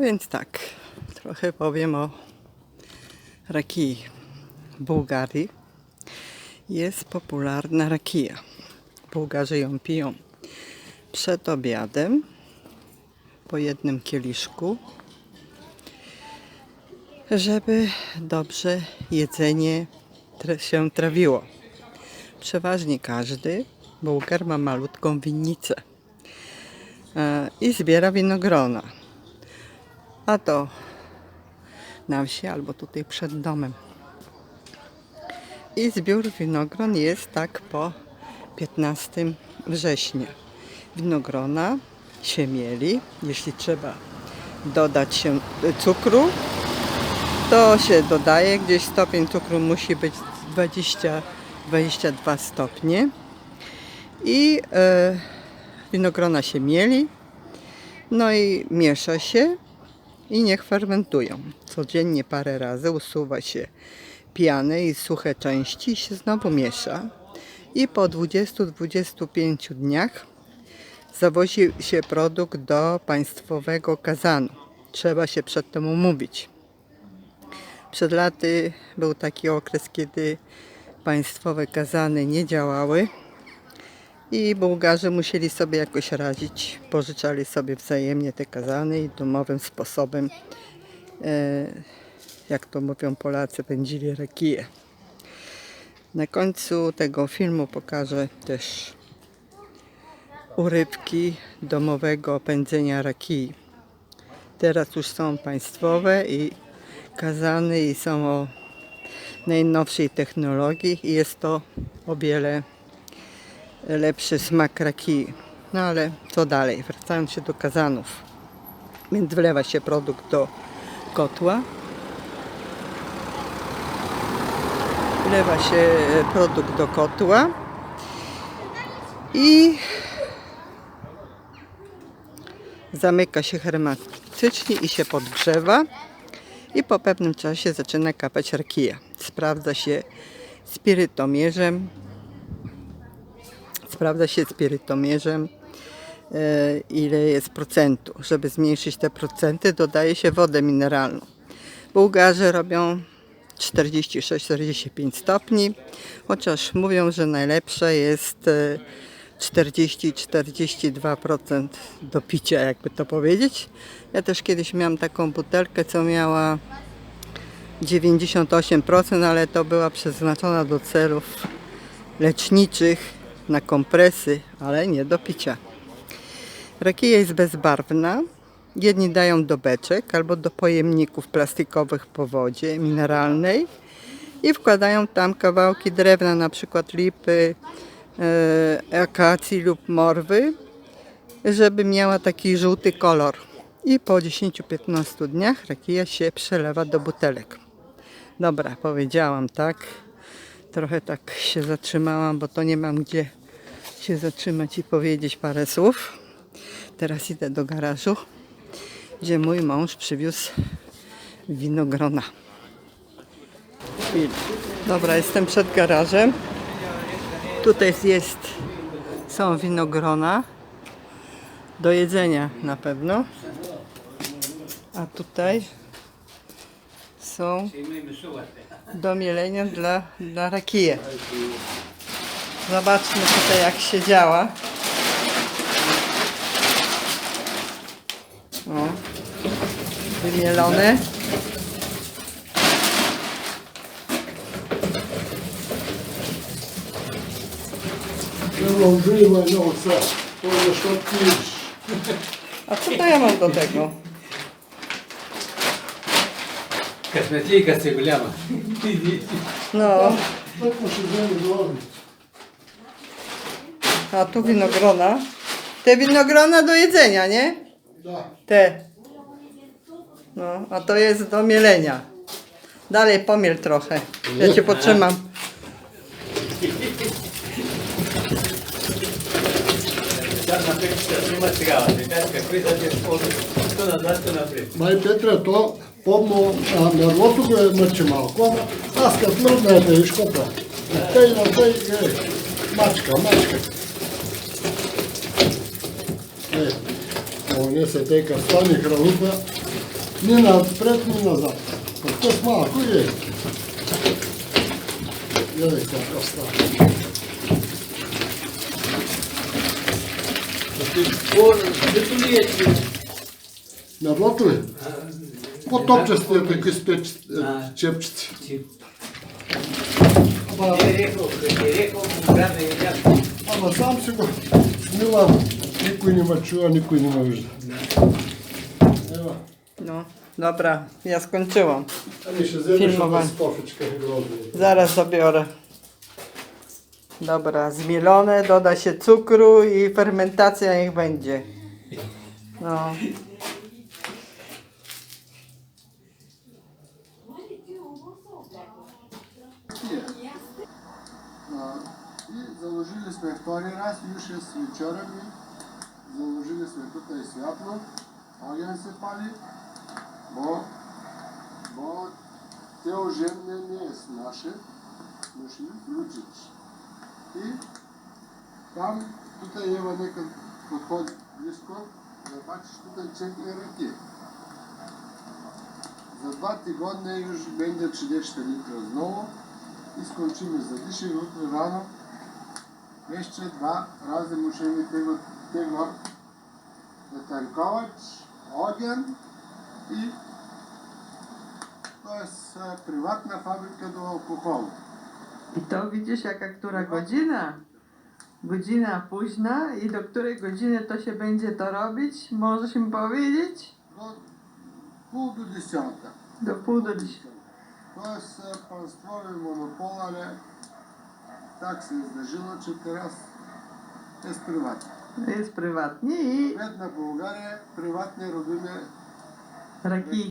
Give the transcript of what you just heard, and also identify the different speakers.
Speaker 1: Więc tak, trochę powiem o rakii. W Bułgarii jest popularna rakija. Bułgarzy ją piją przed obiadem po jednym kieliszku, żeby dobrze jedzenie się trawiło. Przeważnie każdy Bułgar ma malutką winnicę e, i zbiera winogrona. A to na wsi albo tutaj przed domem. I zbiór winogron jest tak po 15 września. Winogrona się mieli, jeśli trzeba dodać się cukru, to się dodaje, gdzieś stopień cukru musi być 20-22 stopnie. I e, winogrona się mieli, no i miesza się i niech fermentują. Codziennie parę razy usuwa się pianę i suche części się znowu miesza. I po 20-25 dniach zawozi się produkt do państwowego kazanu. Trzeba się przed tym umówić. Przed laty był taki okres, kiedy państwowe kazany nie działały i Bułgarzy musieli sobie jakoś radzić. Pożyczali sobie wzajemnie te kazany i domowym sposobem, e, jak to mówią Polacy, pędzili rakije. Na końcu tego filmu pokażę też urywki domowego pędzenia rakii. Teraz już są państwowe i kazany i są o najnowszej technologii i jest to o wiele lepszy smak rakii. No ale co dalej? Wracając się do kazanów. Więc wlewa się produkt do kotła. Wlewa się e, produkt do kotła i zamyka się hermetycznie i się podgrzewa i po pewnym czasie zaczyna kapać rakija. Sprawdza się spirytomierzem, sprawdza się spirytomierzem e, ile jest procentu. Żeby zmniejszyć te procenty dodaje się wodę mineralną. Bułgarzy robią 46-45 stopni, chociaż mówią, że najlepsze jest e, 40-42% do picia, jakby to powiedzieć. Ja też kiedyś miałam taką butelkę, co miała 98%, ale to była przeznaczona do celów leczniczych, na kompresy, ale nie do picia. Rakija jest bezbarwna. Jedni dają do beczek albo do pojemników plastikowych po wodzie mineralnej i wkładają tam kawałki drewna, na przykład lipy, e, akacji lub morwy, żeby miała taki żółty kolor. I po 10-15 dniach rakija się przelewa do butelek. Dobra, powiedziałam tak. Trochę tak się zatrzymałam, bo to nie mam gdzie się zatrzymać i powiedzieć parę słów. Teraz idę do garażu, gdzie mój mąż przywiózł winogrona. Dobra, jestem przed garażem. Tutaj jest, są winogrona do jedzenia na pewno. A tutaj są do mielenia dla, dla rakije. Zobaczmy tutaj jak się działa. O,
Speaker 2: wymielony.
Speaker 1: A co to ja mam do tego?
Speaker 3: Kosmetyka cegulama.
Speaker 1: No.
Speaker 2: Tak muszę zrobić
Speaker 1: a tu winogrona. Te winogrona do jedzenia, nie? Te. No, a to jest do mielenia. Dalej pomiel trochę. Ja cię potrzymam.
Speaker 2: Mai Petre, to pomul nervosul că mergem acum, asta plâng de aici, copă. Tăi la tăi, Maczka, maczka. че овне се тъй стане храната ни напред, ни назад. Пък тъс малко е. Гледай какво става.
Speaker 3: На
Speaker 2: блато ли? По топчестия таки с
Speaker 3: е,
Speaker 2: чепчици. Ама сам си го смилам. Nikoj nima čuva, nikoj nima užda. Evo.
Speaker 1: No, dobra, ja skończyłam.
Speaker 2: Ali.
Speaker 1: Zaraz zabiorę. Dobra, zmielone, doda się cukru i fermentacja niech będzie. No.
Speaker 2: no założyliśmy w wtory raz, już jest wieczorem положили светата и святло, огън се пали, бо, бо те оженение е наше, но ще ви включиш. И там, тук има нека подходи близко, да бачиш тук четири ръки. За два тигодня юж менде 40 литра зново, изключи ми задиши и утре рано Jeszcze dwa razy musimy tego, tego zatankować, ogień i to jest e, prywatna fabryka do alkoholu.
Speaker 1: I to widzisz jaka która godzina? Godzina późna i do której godziny to się będzie to robić? Możesz mi powiedzieć?
Speaker 2: Do pół do dziesiąta.
Speaker 1: Do pół do dziesiątej.
Speaker 2: To jest e, państwowy monopol, ale tak się zdarzyło, że teraz jest prywatny.
Speaker 1: Jest prywatnie i
Speaker 2: Nawet na Bułgarię prywatnie robimy
Speaker 1: rakijki.